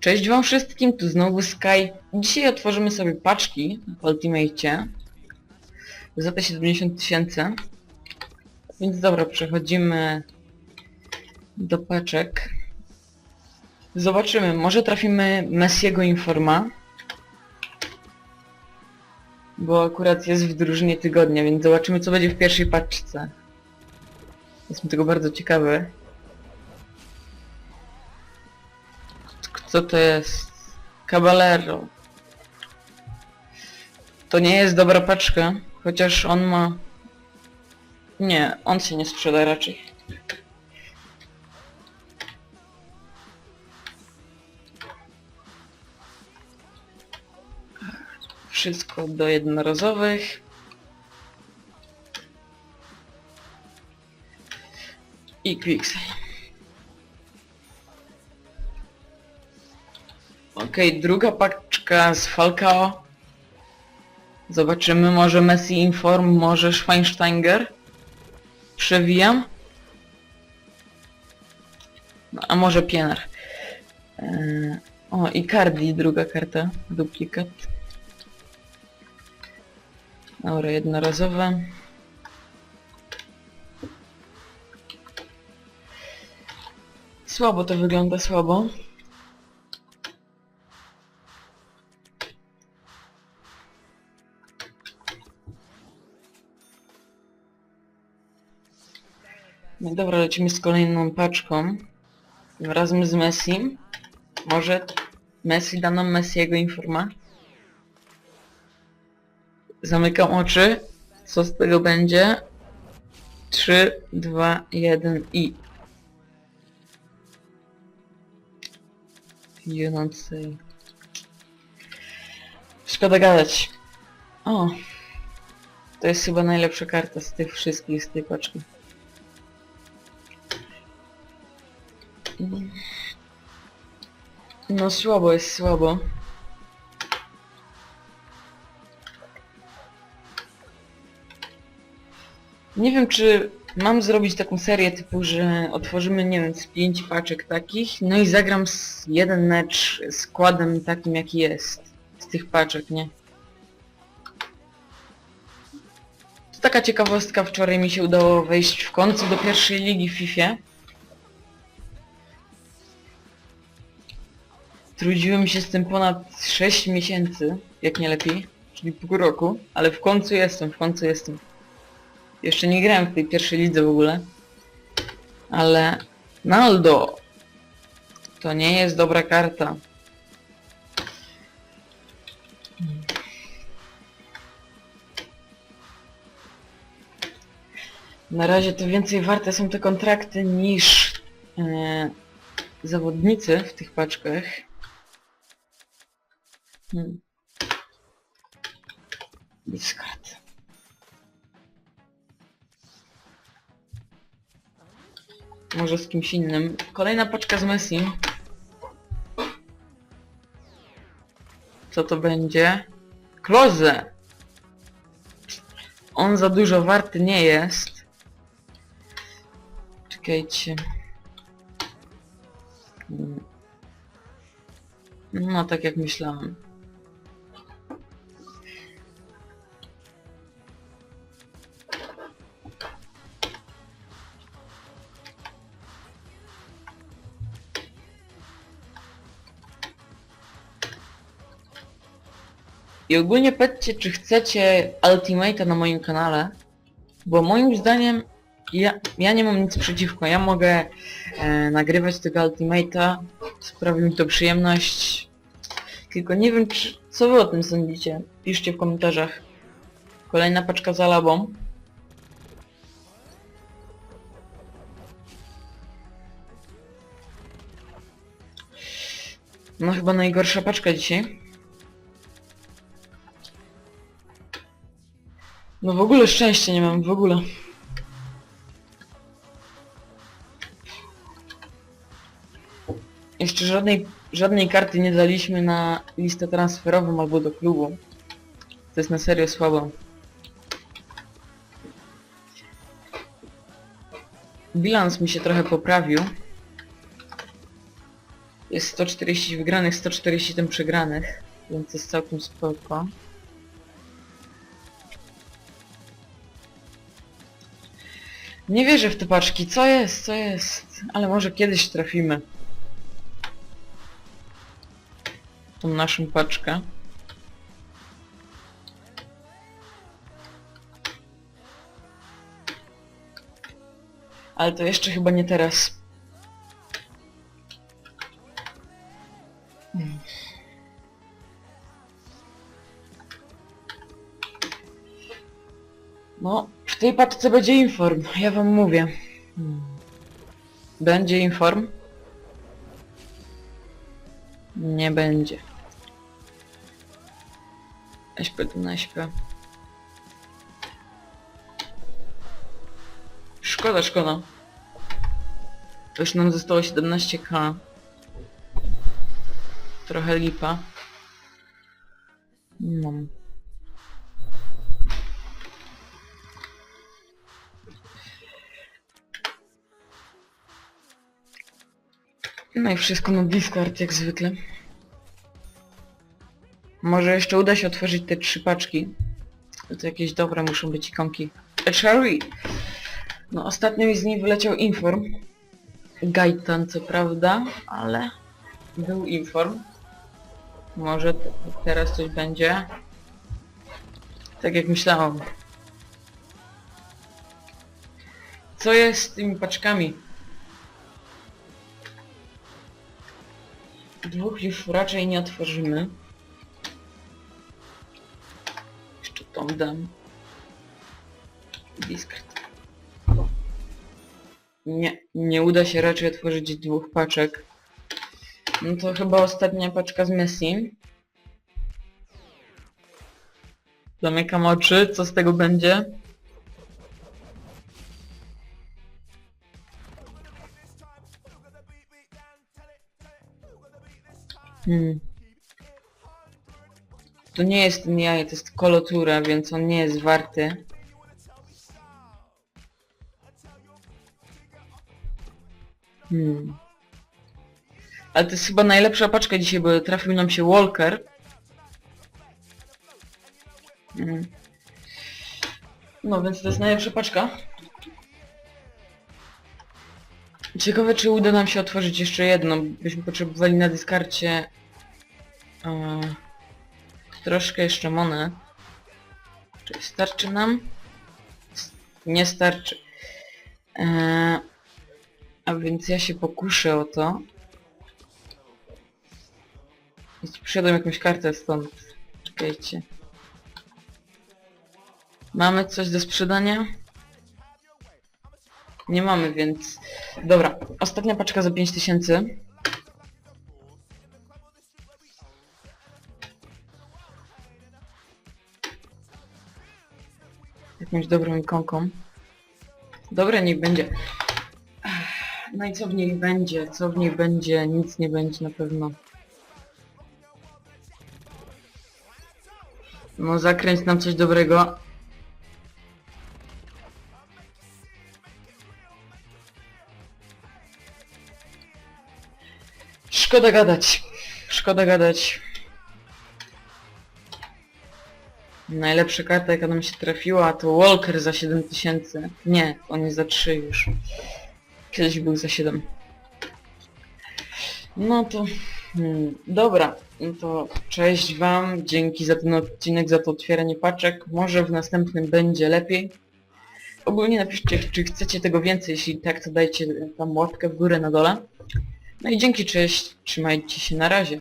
Cześć wam wszystkim, tu znowu Sky. Dzisiaj otworzymy sobie paczki w Ultimate za te 70 tysięcy. Więc dobra, przechodzimy do paczek. Zobaczymy, może trafimy Messiego Informa. Bo akurat jest w drużynie tygodnia, więc zobaczymy co będzie w pierwszej paczce. Jestem tego bardzo ciekawy. Co to jest? Caballero. To nie jest dobra paczka, chociaż on ma... Nie, on się nie sprzeda raczej. Wszystko do jednorazowych. I Quicksave. Okej, druga paczka z Falcao. Zobaczymy, może Messi Inform, może Schweinsteiger. Przewijam. No, a może Pienar. Eee, o, i Cardi, druga karta. Duplikat. Dobra, jednorazowe. Słabo to wygląda, słabo. No dobra, lecimy z kolejną paczką. Razem z Messi. Może Messi da nam Messiego informa. Zamykam oczy. Co z tego będzie? 3, 2, 1 i... Jednącej. Szkoda gadać. O. To jest chyba najlepsza karta z tych wszystkich z tej paczki. No słabo jest słabo. Nie wiem czy mam zrobić taką serię typu, że otworzymy nie wiem z pięć paczek takich, no i zagram z jeden mecz składem takim jaki jest z tych paczek, nie? To taka ciekawostka, wczoraj mi się udało wejść w końcu do pierwszej ligi w FIFA. Trudziłem się z tym ponad 6 miesięcy, jak nie lepiej, czyli pół roku, ale w końcu jestem, w końcu jestem. Jeszcze nie grałem w tej pierwszej lidze w ogóle. Ale... Naldo! To nie jest dobra karta. Na razie to więcej warte są te kontrakty niż e, zawodnicy w tych paczkach. Hmm. Discard. Może z kimś innym. Kolejna paczka z Messi. Co to będzie? Kloze! On za dużo warty nie jest. Czekajcie. Hmm. No tak jak myślałem. I ogólnie pytajcie, czy chcecie Ultimate'a na moim kanale, bo moim zdaniem ja, ja nie mam nic przeciwko, ja mogę e, nagrywać tego Ultimate'a, sprawi mi to przyjemność, tylko nie wiem, czy, co wy o tym sądzicie, piszcie w komentarzach. Kolejna paczka za labą. No chyba najgorsza paczka dzisiaj. No w ogóle szczęścia nie mam, w ogóle. Jeszcze żadnej, żadnej karty nie daliśmy na listę transferową albo do klubu. To jest na serio słabo. Bilans mi się trochę poprawił. Jest 140 wygranych, 147 przegranych, więc jest całkiem spoko. Nie wierzę w te paczki, co jest, co jest? Ale może kiedyś trafimy. Tą naszą paczkę. Ale to jeszcze chyba nie teraz. W tej paczce będzie inform, ja wam mówię. Hmm. Będzie inform? Nie będzie. SP na SP. Szkoda, szkoda. To już nam zostało 17k. Trochę lipa. No. No i wszystko na Discord jak zwykle. Może jeszcze uda się otworzyć te trzy paczki. To jakieś dobre muszą być ikonki. Cherry! No ostatnio mi z niej wyleciał inform. Gaitan co prawda, ale był inform. Może teraz coś będzie. Tak jak myślałam. Co jest z tymi paczkami? Dwóch już raczej nie otworzymy. Jeszcze tą dam. Discret. Nie, nie uda się raczej otworzyć dwóch paczek. No to chyba ostatnia paczka z Messi. Zamykam oczy, co z tego będzie? Hmm. To nie jest ten to jest kolotura, więc on nie jest warty. Hmm. Ale to jest chyba najlepsza paczka dzisiaj, bo trafił nam się Walker. Hmm. No więc to jest najlepsza paczka. Ciekawe czy uda nam się otworzyć jeszcze jedną. Byśmy potrzebowali na dyskarcie troszkę jeszcze monet. Czy starczy nam? Nie starczy. E, a więc ja się pokuszę o to. Przyszedłem jakąś kartę stąd. Czekajcie. Mamy coś do sprzedania? Nie mamy, więc... Dobra, ostatnia paczka za 5000. Jakąś dobrą ikonką. Dobra, niech będzie. No i co w niej będzie? Co w niej będzie? Nic nie będzie na pewno. No zakręć nam coś dobrego. Szkoda gadać. Szkoda gadać. Najlepsza karta jaka nam się trafiła to Walker za 7000. Nie, on jest za 3 już. Kiedyś był za 7. No to... Hmm, dobra, no to cześć wam, dzięki za ten odcinek, za to otwieranie paczek. Może w następnym będzie lepiej. Ogólnie napiszcie, czy chcecie tego więcej, jeśli tak, to dajcie tam łapkę w górę na dole. No i dzięki, cześć, trzymajcie się, na razie.